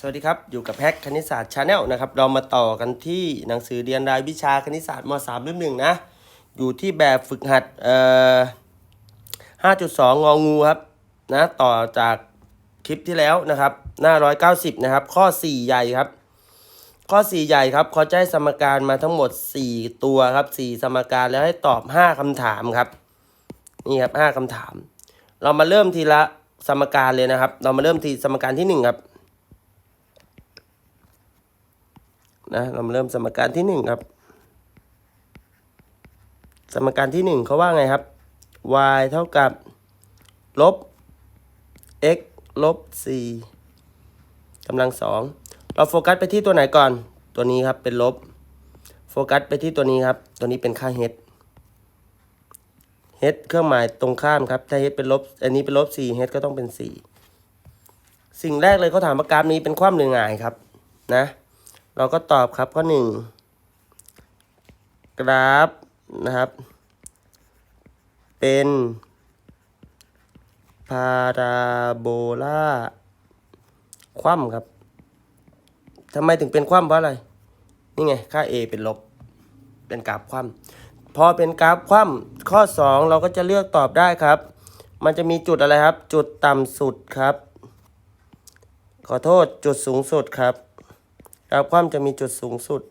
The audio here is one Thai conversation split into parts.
สวัสดีครับ อยู่กับแพ็กคณิตศาสตร์ชาแนลนะครับ เรามาต่อกันที่หนังสือเรียนรายวิชาคณิตศาสตร์ม .3 เล่มหนึ่งนะ อยู่ที่แบบฝึกหัดเอ่อ5.2 งองูครับนะต่อจากคลิปที่แล้วนะครับ หน้า 190 นะครับ ข้อ 4 ใหญ่ครับ ข้อ 4 ใหญ่ครับเขาจะให้สมการมาทั้งหมด 4 ตัวครับ 4 สมการแล้วให้ตอบ 5คำถามครับ นี่ครับ 5คำถาม เรามาเริ่มทีละสมการเลยนะครับ เรามาเริ่มทีสมการที่ 1 ครับ นะเรามาเริ่มสมการที่หนึ่งครับ สมการที่หนึ่งเขาว่าไงครับ y เท่ากับลบ x ลบ 4กำลังสองเราโฟกัสไปที่ตัวไหนก่อน ตัวนี้ครับเป็นลบ โฟกัสไปที่ตัวนี้ครับ ตัวนี้เป็นค่า h h เครื่องหมายตรงข้ามครับ ถ้า h เป็นลบ อันนี้เป็นลบ 4 h ก็ต้องเป็น 4 สิ่งแรกเลยเขาถามว่ากราฟนี้เป็นความหรือหงายครับ นะ เราก็ตอบครับข้อหนึ่งกราฟนะครับ เป็นพาราโบลาคว่ำครับทำไมถึงเป็นคว่ำเพราะอะไร นี่ไง ค่า a เป็นลบ เป็นกราฟคว่ำพอเป็นกราฟคว่ำข้อ 2 เราก็จะเลือกตอบได้ครับ มันจะมีจุดอะไรครับ จุดต่ำสุดครับ ขอโทษจุดสูงสุดครับ ราฟความจะมีจุดสูงสุด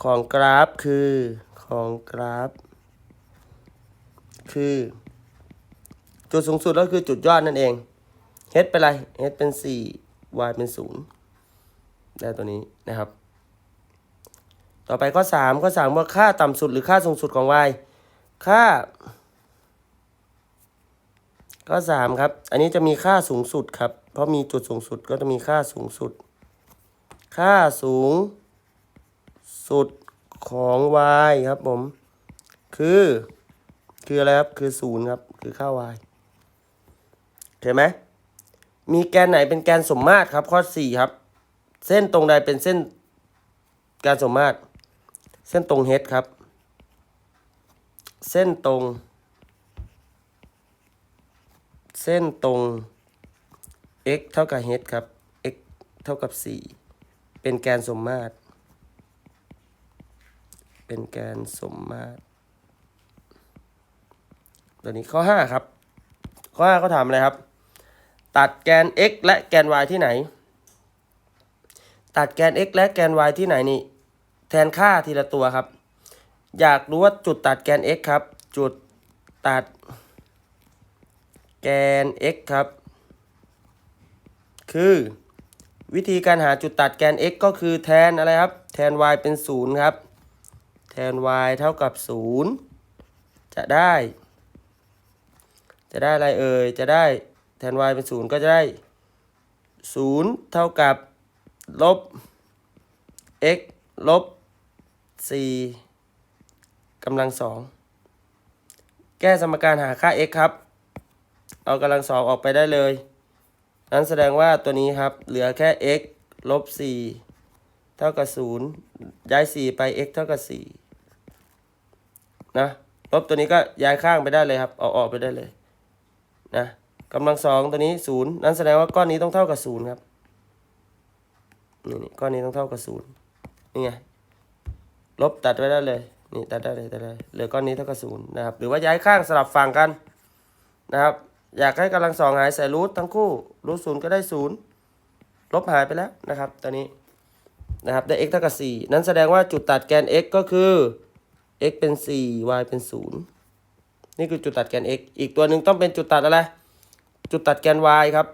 ของกราฟคือของกราฟ คือ จุดสูงสุดก็คือจุดยอดนั่นเอง h เป็นไร h เป็น 4 y เป็น 0 ได้ตัวนี้นะครับ ต่อไปข้อ 3 ข้อ 3 ว่าค่าต่ำสุดหรือค่าสูงสุดของ y ค่า ข้อ 3 ครับ อันนี้จะมีค่าสูงสุดครับ เพราะมีจุดสูงสุดก็จะมีค่าสูงสุด ค่าสูงสุดของ y ครับผม คือ คืออะไรครับ คือศูนย์ครับ คือค่า y เห็นไหม มีแกนไหนเป็นแกนสมมาตรครับ ข้อ4ครับ เส้นตรงใดเป็นเส้นแกนสมมาตร เส้นตรง h ครับ เส้นตรง เส้นตรง x เท่ากับ h ครับ x เท่ากับ4 เป็นแกนสมมาตร เป็นแกนสมมาตร ตัวนี้ข้อ5ครับ ข้อ5เขาถามอะไรครับ ตัดแกน x และแกน y ที่ไหน ตัดแกน x และแกน y ที่ไหนนี่ แทนค่าทีละตัวครับ อยากรู้ว่าจุดตัดแกน x ครับ จุดตัดแกน x ครับ คือ วิธีการหาจุดตัดแกน x ก็คือแทนอะไรครับ แทน y เป็น 0 ครับ แทน y เท่ากับ 0 จะได้ จะได้อะไรเอ่ย จะได้แทน y เป็น 0 ก็จะได้ 0 เท่ากับลบ x ลบ 4กำลังสองแก้สมการหาค่า x ครับ เอากำลังสองออกไปได้เลย นั้นแสดงว่าตัวนี้ครับ เหลือแค่ x ลบ 4 เท่ากับ 0 ย้าย 4 ไป x เท่ากับ 4 นะ ลบตัวนี้ก็ย้ายข้างไปได้เลยครับเอาออกไปได้เลย นะกำลังสองตัวนี้ 0 นั้นแสดงว่าก้อนนี้ต้องเท่ากับ 0 ครับ นี่นี่ก้อนนี้ต้องเท่ากับ 0 นี่ไง ลบตัดไว้ได้เลย นี่ตัดได้เลยตัดได้เลยเหลือก้อนนี้เท่ากับ 0 นะครับ หรือว่าย้ายข้างสลับฝั่งกันนะครับ อยากให้กำลังสองหายใส่รูททั้งคู่รูทศูนย์ก็ได้ศูนย์ลบหายไปแล้วนะครับตอนนี้นะครับได้ x เท่ากับ 4 นั้นแสดงว่าจุดตัดแกน x ก็คือ x เป็น 4 y เป็น 0 นี่คือจุดตัดแกน x อีกตัวหนึ่งต้องเป็นจุดตัดอะไร จุดตัดแกน y ครับ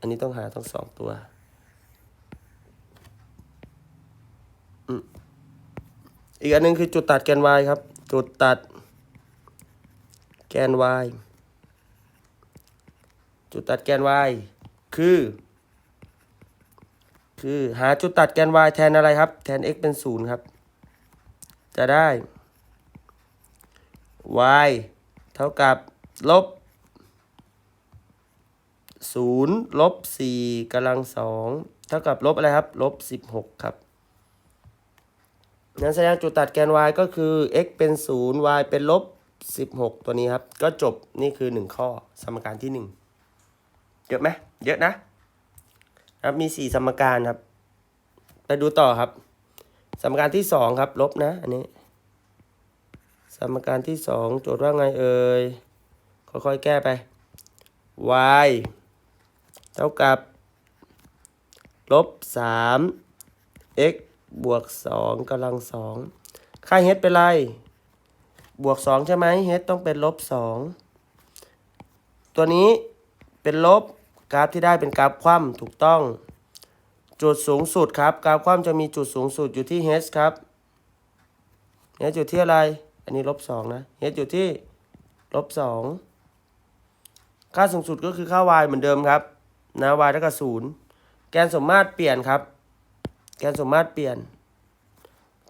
อันนี้ต้องหาทั้งสองตัว อีกอันหนึงคือจุดตัดแกน y ครับ จุดตัด แกน y จุดตัดแกน y คือ คือหาจุดตัดแกน y แทนอะไรครับ แทน x เป็น 0 ครับ จะได้ y เท่ากับลบ0ลบ4กำลัง2เท่ากับลบอะไรครับลบ16ครับนั้นแสดงจุดตัดแกน y ก็คือ x เป็น0 y เป็นลบ สิบหกตัวนี้ครับ ก็จบนี่คือหนึ่งข้อสมการที่หนึ่งเยอะไหมเยอะนะ ครับมีสี่สมการครับ ไปดูต่อครับ สมการที่สองครับ ลบนะ อันนี้ สมการที่สองโจทย์ว่าไงเอ่ย ค่อยๆ แก้ไป y เท่ากับ ลบสาม x บวกสองกำลังสองค่า h เป็นไร บวกสองใช่ไหม h ต้องเป็นลบสองตัวนี้เป็นลบกราฟที่ได้เป็นกราฟคว่ำถูกต้อง จุดสูงสุดครับ กราฟคว่ำจะมีจุดสูงสุดอยู่ที่ h ครับ h อยู่ที่อะไร อันนี้ลบสองนะ h อยู่ที่ลบสองค่าสูงสุดก็คือค่า y เหมือนเดิมครับนะ y เท่ากับศูนย์แกนสมมาตรเปลี่ยนครับ แกนสมมาตรเปลี่ยน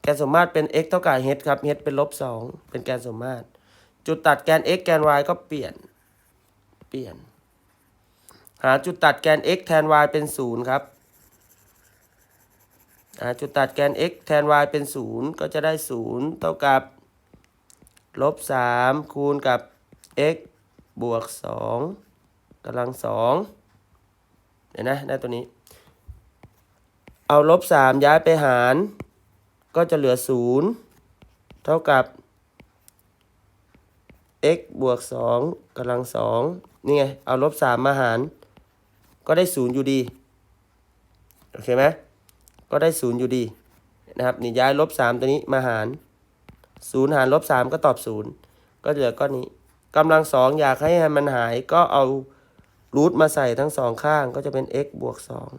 แกนสมมาตรเป็น x เท่ากับ h ครับ h เป็นลบสองเป็นแกนสมมาตร จุดตัดแกน x แกน y ก็เปลี่ยน เปลี่ยน หาจุดตัดแกน x แทน y เป็นศูนย์ครับ หาจุดตัดแกน x แทน y เป็นศูนย์ก็จะได้ศูนย์เท่ากับลบสามคูณกับ x บวกสองกำลังสองเดี๋ยวนะ ได้ตัวนี้ เอาลบสามย้ายไปหาร ก็จะเหลือศูนย์เท่ากับ x บวกสองกำลังสองนี่ไง เอาลบสามาหาร ก็ได้ศูนย์อยู่ดี โอเคไหมก็ได้ศูนย์อยู่ดีนะครับ นี่ย้ายลบสามตัวนี้มาหารศูนย์หารลบสามก็ตอบศูนย์ก็เหลือก้อนนี้กำลังสอยากให้มันหายก็เอารูทมาใส่ทั้งสองข้างก็จะเป็น x บวกสอง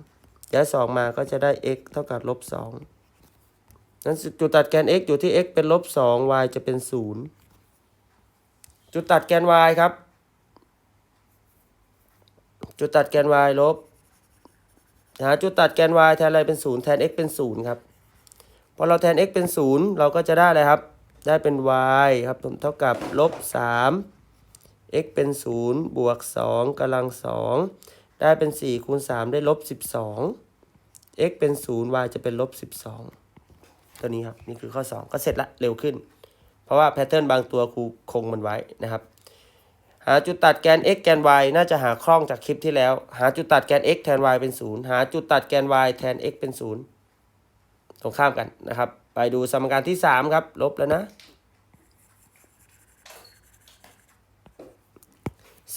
ย้ายสองมาก็จะได้ x เท่ากับลบสอ งั้นจุดตัดแกน x อยู่ที่ x เป็นลบสอง y จะเป็นศูนย์จุดตัดแกน y ครับ จุดตัดแกน y ลบ หาจุดตัดแกน y แทนอะไรเป็นศูนย์แทน x เป็นศูนย์ครับ พอเราแทน x เป็นศูนย์เราก็จะได้อะไรครับ ได้เป็น y ครับผมเท่ากับลบสาม x เป็นศูนย์บวกสองกำลังสองได้เป็นสี่คูณสามได้ลบสิบสอง x เป็นศูนย์ y จะเป็นลบสิบสอง ตัวนี้ครับนี่คือข้อสองก็เสร็จละเร็วขึ้น เพราะว่าแพทเทิร์นบางตัวครูคงมันไว้นะครับ หาจุดตัดแกน x แกน y น่าจะหาคล่องจากคลิปที่แล้ว หาจุดตัดแกน x แทน y เป็นศูนย์หาจุดตัดแกน y แทน x เป็นศูนย์ตรงข้ามกันนะครับ ไปดูสมการที่ 3 ครับ ลบแล้วนะ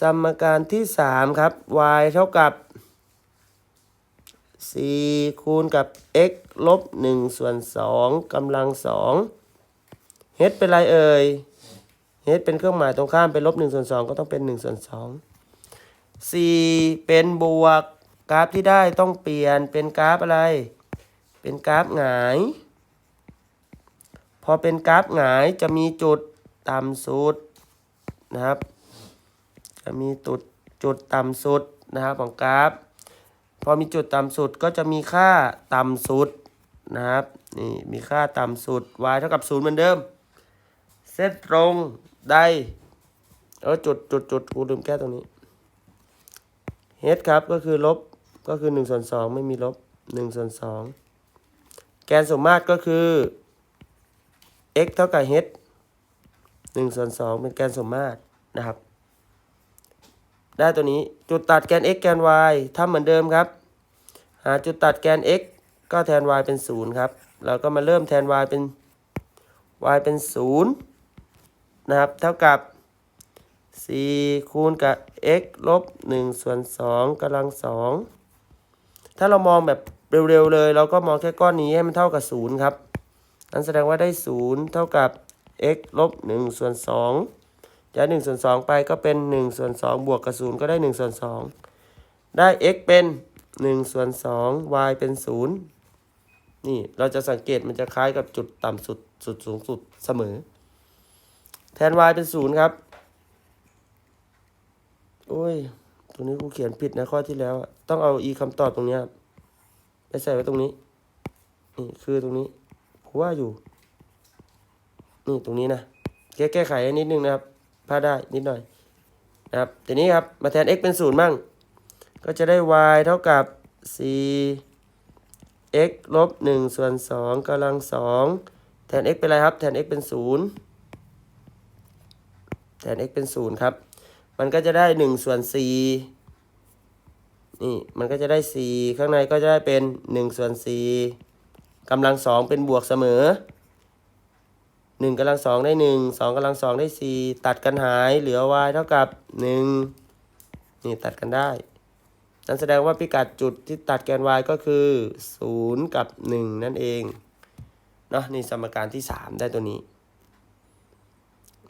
สมการที่ 3 ครับ y เท่ากับ 4 คูณกับ x ลบ1ส่วน2กำลัง2 h เป็นไรเอ่ย h เป็นเครื่องหมายตรงข้ามเป็นลบ1ส่วน2ก็ต้องเป็น1ส่วน2 4 เป็นบวกกราฟที่ได้ต้องเปลี่ยนเป็นกราฟอะไร เป็นกราฟหงาย พอเป็นกราฟหงายจะมีจุดต่ำสุดนะครับ จะมีจุดจุดต่ำสุดนะครับของกราฟ พอมีจุดต่ำสุดก็จะมีค่าต่ำสุดนะครับนี่มีค่าต่ำสุด y เท่ากับ0เหมือนเดิม เส้นตรงได้เออจุดจุดจุดกูลืมแก้ตรงนี้ h ครับก็คือลบก็คือ1ส่วน2ไม่มีลบ1ส่วน2แกนสมมาตรก็คือ x เท่ากับ h 1ส่วน2เป็นแกนสมมาตรนะครับ ได้ตัวนี้จุดตัดแกน x แกน y ทำเหมือนเดิมครับ หาจุดตัดแกน x ก็แทน y เป็น 0 ครับ เราก็มาเริ่มแทน y เป็น y เป็น 0 นะครับ เท่ากับ 4 คูณกับ x ลบ1ส่วน2กำลัง 2 ถ้าเรามองแบบเร็วๆเลย เราก็มองแค่ก้อนนี้ให้มันเท่ากับ 0 ครับ นั้นแสดงว่าได้ 0 เท่ากับ x ลบ1ส่วน2 ย้าย1ส่วน2ไปก็เป็น1ส่วน2บวกกับ0ก็ได้1ส่วน2ได้ x เป็น1ส่วน2 y เป็น 0 นี่เราจะสังเกตมันจะคล้ายกับจุดต่ำสุดสุดสูงสุดเสมอ แทน y เป็น 0 ครับโอ้ย ตรงนี้กูเขียนผิดนะข้อที่แล้วอะต้องเอา e คำตอบตรงนี้ไปใส่ไว้ตรงนี้ นี่คือตรงนี้ผมว่าอยู่ นี่ตรงนี้นะ แก้แก้ไขนิดนึงนะครับ พลาดได้นิดหน่อยนะครับ ทีนี้ครับ มาแทน x เป็นศูนย์มั่ง ก็จะได้ y เท่ากับ 4 x ลบ1ส่วน2กำลัง 2 แทน x เป็นอะไรครับ แทน x เป็น 0 แทน x เป็นศูนย์ครับ มันก็จะได้หนึ่งส่วนสี่นี่ มันก็จะได้สี่ข้างในก็จะได้เป็นหนึ่งส่วนสี่กำลังสองเป็นบวกเสมอ หนึ่งกำลังสองได้หนึ่งสองกำลังสองได้สี่ตัดกันหายเหลือ y เท่ากับหนึ่งนี่ตัดกันได้ นั่นแสดงว่าพิกัดจุดที่ตัดแกน y ก็คือศูนย์กับหนึ่งนั่นเองเนาะนี่สมการที่สามได้ตัวนี้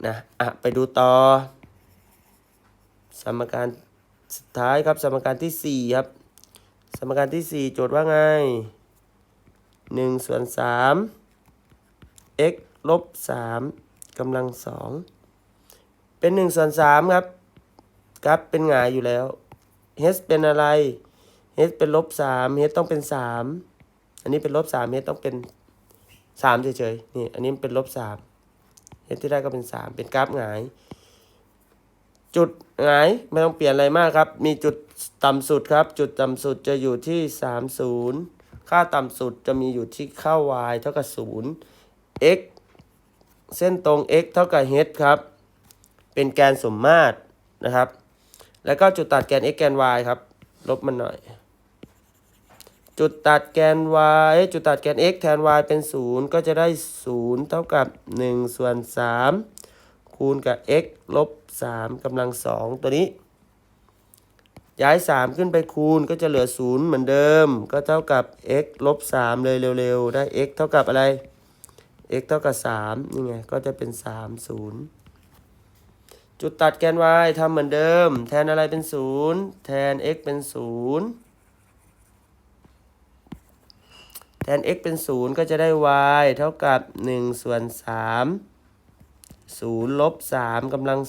นะอะไปดูต่อ สมการสุดท้ายครับ สมการที่สี่ครับ สมการที่สี่โจทย์ว่าไงหนึ่งส่วนสาม x ลบสามกำลังสองเป็นหนึ่งส่วนสามครับกราฟเป็นหงายอยู่แล้ว h เป็นอะไร h เป็นลบสาม h ต้องเป็นสามอันนี้เป็นลบสาม h ต้องเป็นสามเฉยๆนี่อันนี้เป็นลบสามเฮดที่ได้ก็เป็นสามเป็นกราฟหงาย จุดหงายไม่ต้องเปลี่ยนอะไรมากครับ มีจุดต่ำสุดครับ จุดต่ำสุดจะอยู่ที่สามศูนย์ค่าต่ำสุดจะมีอยู่ที่ค่า y เท่ากับศูนย์ x เส้นตรง x เท่ากับ h ครับ เป็นแกนสมมาตรนะครับ แล้วก็จุดตัดแกน x แกน y ครับ ลบมันหน่อย จุดตัดแกน y จุดตัดแกน x แทน y เป็น 0 ก็จะได้ 0 เท่ากับ 1 ส่วน 3 คูณกับ x ลบ 3กำลัง 2 ตัวนี้ ย้าย 3 ขึ้นไปคูณก็จะเหลือ 0 เหมือนเดิม ก็เท่ากับ x ลบ 3 เลยเร็วๆ ได้ x เท่ากับอะไร x เท่ากับ 3 นี่ไง ก็จะเป็น 3 0 จุดตัดแกน y ทำเหมือนเดิม แทนอะไรเป็น 0 แทน x เป็น 0 แทน x เป็น 0 ก็จะได้ y เท่ากับ 1 ส่วน 3 0 ลบ 3กำลัง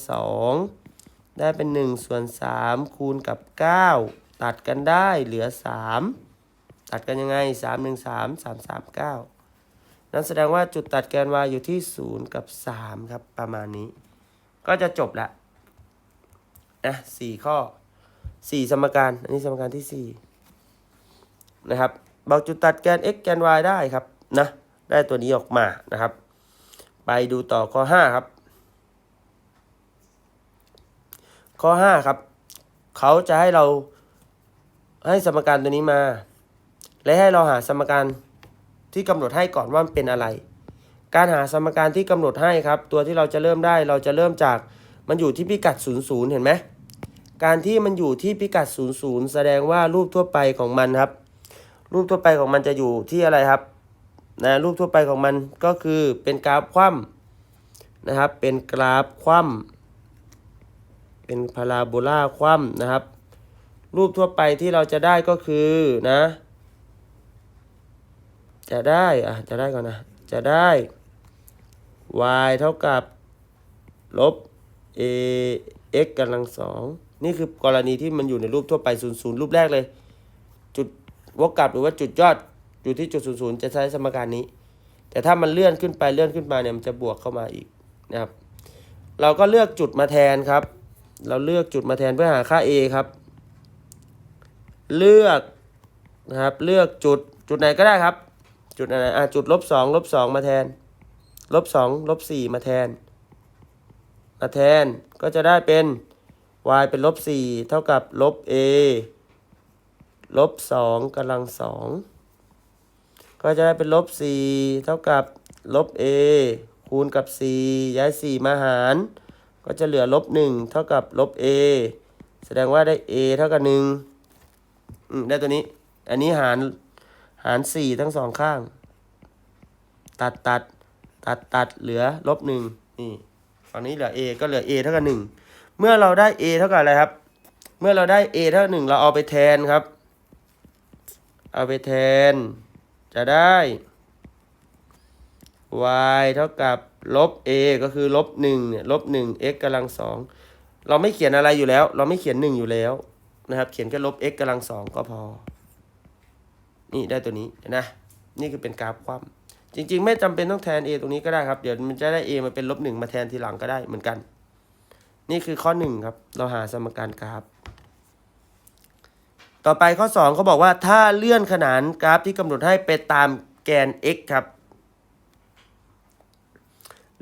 2 ได้เป็น 1 ส่วน 3 คูณกับ 9 ตัดกันได้เหลือ 3 ตัดกันยังไง 3 1 3 3 3 9 นั่นแสดงว่าจุดตัดแกน y อยู่ที่ 0 กับ 3 ครับ ประมาณนี้ ก็จะจบละนะสี่ข้อ 4 สมการ อันนี้สมการที่ 4 นะครับบอกจุดตัดแกน x แกน y ได้ครับนะได้ตัวนี้ออกมานะครับ ไปดูต่อข้อ 5 ครับ ข้อ 5 ครับ เขาจะให้เราให้สมการตัวนี้มา และให้เราหาสมการ ที่กำหนดให้ก่อนว่ามันเป็นอะไร การหาสมการที่กำหนดให้ครับ ตัวที่เราจะเริ่มได้เราจะเริ่มจากมันอยู่ที่พิกัด 0 0 เห็นไหมการที่มันอยู่ที่พิกัด 0 0 แสดงว่ารูปทั่วไปของมันครับ รูปทั่วไปของมันจะอยู่ที่อะไรครับนะรูปทั่วไปของมันก็คือเป็นกราฟคว่ำนะครับ เป็นกราฟคว่ำเป็นพาราโบลาคว่ำนะครับ รูปทั่วไปที่เราจะได้ก็คือนะ จะได้อะจะได้ก่อนนะ จะได้ y เท่ากับลบ a x กำลังสองนี่คือกรณีที่มันอยู่ในรูปทั่วไป0 0รูปแรกเลย จุดวกกลับหรือว่าจุดยอดอยู่ที่จุด0 0จะใช้สมการนี้ แต่ถ้ามันเลื่อนขึ้นไปเลื่อนขึ้นมาเนี่ยมันจะบวกเข้ามาอีกนะครับ เราก็เลือกจุดมาแทนครับ เราเลือกจุดมาแทนเพื่อหาค่า a ครับ เลือกนะครับ เลือกจุดจุดไหนก็ได้ครับ จุดอะไหนอะจุดลบสองลบสองมาแทน ลบสองลบสี่มาแทน มาแทนก็จะได้เป็น y เป็นลบสี่เท่ากับลบ a ลบสองกำลังสองก็จะได้เป็นลบสี่เท่ากับลบ a คูณกับสี่ย้ายสี่มาหาร ก็จะเหลือลบหนึ่งเท่ากับลบ a แสดงว่าได้ a เท่ากับหนึ่งอืมได้ตัวนี้ อันนี้หาร หารสี่ทั้งสองข้าง ตัดตัดตัดตัดเหลือลบหนึ่งนี่ฝั่งนี้เหลือ a ก็เหลือ a เท่ากับหนึ่งเมื่อเราได้ a เท่ากับอะไรครับ เมื่อเราได้ a เท่ากับหนึ่งเราเอาไปแทนครับ เอาไปแทน จะได้ y เท่ากับลบ a ก็คือลบหนึ่งเนี่ยลบหนึ่ง x กำลังสองเราไม่เขียนอะไรอยู่แล้ว เราไม่เขียนหนึ่งอยู่แล้วนะครับ เขียนแค่ลบ x กำลังสองก็พอ นี่ได้ตัวนี้นะนี่คือเป็นกราฟความจริง ๆ ไม่จำเป็นต้องแทน a ตรงนี้ก็ได้ครับ เดี๋ยวมันจะได้ a มาเป็นลบหนึ่งมาแทนทีหลังก็ได้เหมือนกัน นี่คือข้อหนึ่งครับ เราหาสมการกราฟ ต่อไปข้อ2เขาบอกว่าถ้าเลื่อนขนานกราฟที่กำหนดให้ไปตามแกน x ครับ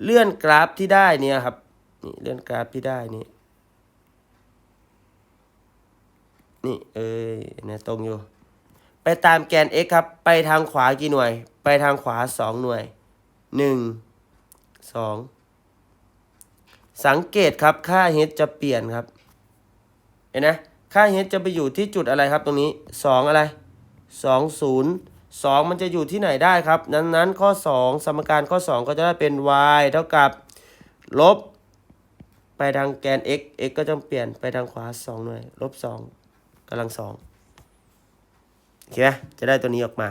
เลื่อนกราฟที่ได้เนี่ยครับนี่เลื่อนกราฟพี่ได้นี่นี่เอ้ยนี่ตรงอยู่ ไปตามแกน x ครับ ไปทางขวากี่หน่วย ไปทางขวา 2 หน่วย 1 2 สังเกตครับค่า h จะเปลี่ยนครับ เห็นไหมค่า h จะไปอยู่ที่จุดอะไรครับตรงนี้ 2 อะไร 2 0 2 มันจะอยู่ที่ไหนได้ครับนั้นนั้นข้อ 2 สมการข้อ 2 ก็จะได้เป็น y เท่ากับลบ ไปทางแกน x x ก็จะเปลี่ยนไปทางขวา 2 หน่วย ลบ 2กำลัง 2 เห็ไหมจะได้ตัวนี้ออกมา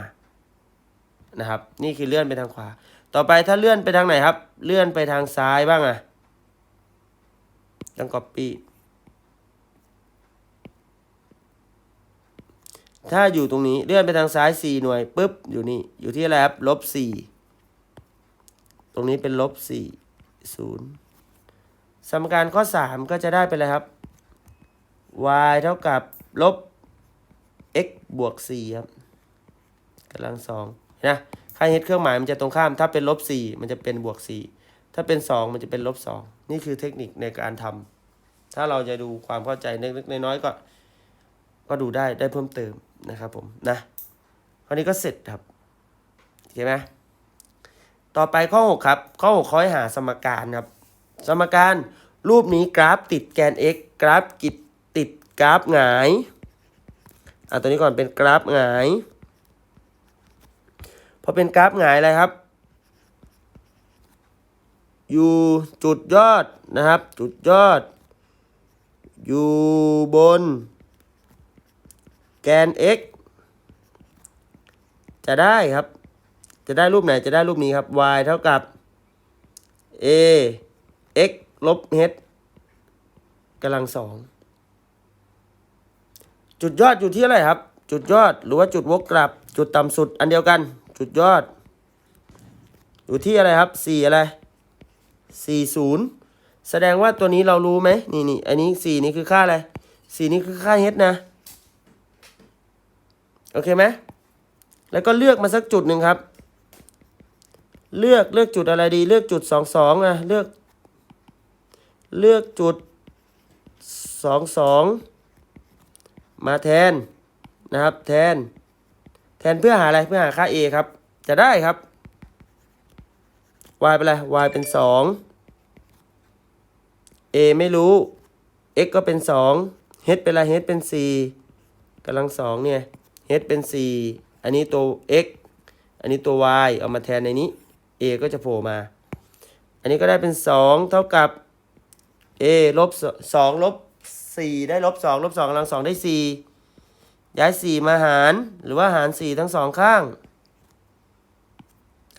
นะครับ นี่คือเลื่อนไปทางขวา ต่อไปถ้าเลื่อนไปทางไหนครับ เลื่อนไปทางซ้ายบ้างอะต้อง copy ถ้าอยู่ตรงนี้เลื่อนไปทางซ้าย 4 หน่วยปุ๊บอยู่นี่ อยู่ที่อะไรครับลบ4ตรงนี้เป็นลบ4 0สมการข้อ 3 ก็จะได้เป็นอะไรครับ y เท่ากับลบ x บวก4ครับกำลังสองนะค่า h เครื่องหมายมันจะตรงข้าม ถ้าเป็นลบ4มันจะเป็นบวก4ถ้าเป็น 2 มันจะเป็นลบ2นี่คือเทคนิคในการทำถ้าเราจะดูความเข้าใจเล็กๆน้อยๆก็ก็ดูได้ได้เพิ่มเติมนะครับผมนะคราวนี้ก็เสร็จครับโอเคไหมต่อไปข้อ 6 ครับ ข้อ6ข้อให้หาสมการครับ สมการรูปนี้กราฟติดแกน x กราฟกิดติดกราฟหงาย อะตัวนี้ก่อนเป็นกราฟหงายพอเป็นกราฟหงายอะไรครับอยู่จุดยอดนะครับ จุดยอด อยู่บน แกน x จะได้ครับ จะได้รูปไหนจะได้รูปนี้ครับ y เท่ากับ a x ลบ h กำลังสอง จุดยอดอยู่ที่อะไรครับ จุดยอดหรือว่าจุดวกกลับ จุดต่ำสุดอันเดียวกัน จุดยอด อยู่ที่อะไรครับ4อะไร40 แสดงว่าตัวนี้เรารู้ไหมนี่นี่อันนี้4นี่คือค่าอะไร4นี่คือค่า h นะโอเคไหมแล้วก็เลือกมาสักจุดหนึ่งครับ เลือกเลือกจุดอะไรดี เลือกจุดสองสองอะเลือก เลือกจุดสองสอง มาแทนนะครับ แทน แทนเพื่อหาอะไรเพื่อหาค่า a ครับ จะได้ครับ y เป็นอะไร y เป็นสอง a ไม่รู้ x ก็เป็นสอง h เป็นอะไร h เป็นสี่กำลังสองเนี่ย h เป็น 4 อันนี้ตัว x อันนี้ตัว y เอามาแทนในนี้ a ก็จะโผล่มา อันนี้ก็ได้เป็น 2 เท่ากับ a ลบ2ลบ 4ได้ลบ2ลบ2กำลัง2ได้4ย้าย4มาหาร หรือว่าหาร4ทั้งสองข้าง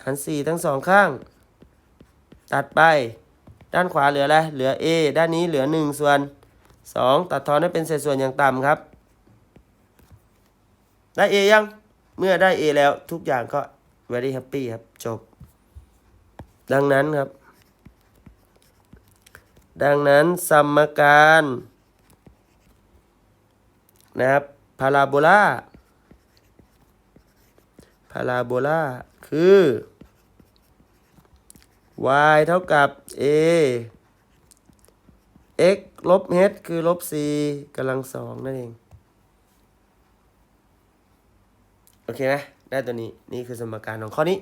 หาร4ทั้งสองข้าง ตัดไป ด้านขวาเหลืออะไร เหลือ a ด้านนี้เหลือ1ส่วน2ตัดทอนให้เป็นเศษส่วนอย่างต่ำครับ ได้ A ยัง เมื่อได้ A แล้วทุกอย่างก็ very happy ครับ จบ ดังนั้นครับ ดังนั้นสมการ นะครับพาราโบลาพาราโบลาคือ y เท่ากับ a x ลบ h คือลบ c กำลังสองนั่นเอง โอเคไหมได้ตัวนี้ นี่คือสมการของข้อนี้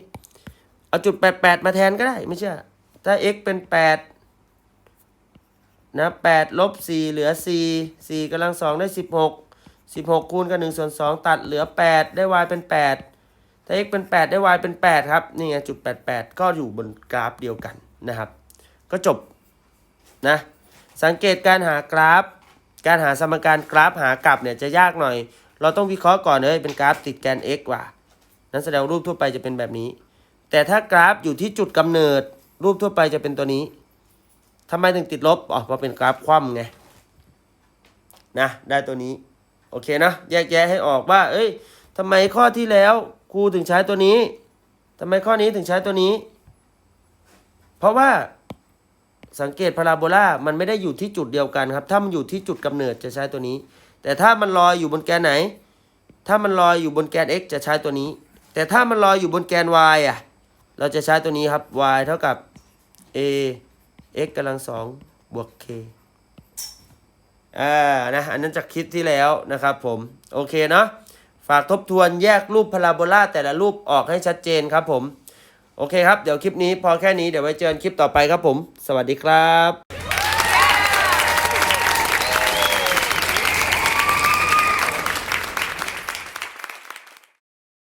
เอาจุด 88 มาแทนก็ได้ ไม่ใช่ถ้า x เป็น 8 นะ8ลบ 4 เหลือ 4 4กำลัง2ได้ 16 16 คูณกับ1ส่วน2ตัดเหลือ 8 ได้ y เป็น 8 ถ้า x เป็น 8 ได้ y เป็น 8 ครับ นี่ไงจุด 88 ก็อยู่บนกราฟเดียวกันนะครับ ก็จบนะ สังเกตการหากราฟ การหาสมการกราฟหากลับเนี่ยจะยากหน่อย เราต้องวิเคราะห์ก่อนเลยเป็นกราฟติดแกน x ว่ะ นั้นแสดงรูปทั่วไปจะเป็นแบบนี้ แต่ถ้ากราฟอยู่ที่จุดกำเนิด รูปทั่วไปจะเป็นตัวนี้ทำไมถึงติดลบ อ๋อเพราะเป็นกราฟคว่ำไง นะ ได้ตัวนี้ โอเคนะ แยกแยะให้ออกว่า เอ้ยทำไมข้อที่แล้วครูถึงใช้ตัวนี้ทำไมข้อนี้ถึงใช้ตัวนี้ เพราะว่าสังเกตพาราโบลามันไม่ได้อยู่ที่จุดเดียวกันครับ ถ้ามันอยู่ที่จุดกำเนิดจะใช้ตัวนี้ แต่ถ้ามันลอยอยู่บนแกนไหน ถ้ามันลอยอยู่บนแกน x จะใช้ตัวนี้ แต่ถ้ามันลอยอยู่บนแกน y อะ เราจะใช้ตัวนี้ครับ y เท่ากับ a x กำลังสองบวก k อ่านะอันนั้นจากคลิปที่แล้วนะครับผมโอเคเนาะฝากทบทวนแยกรูปพาราโบลาแต่ละรูปออกให้ชัดเจนครับผม โอเคครับ เดี๋ยวคลิปนี้พอแค่นี้เดี๋ยวไว้เจอกันคลิปต่อไปครับผม สวัสดีครับ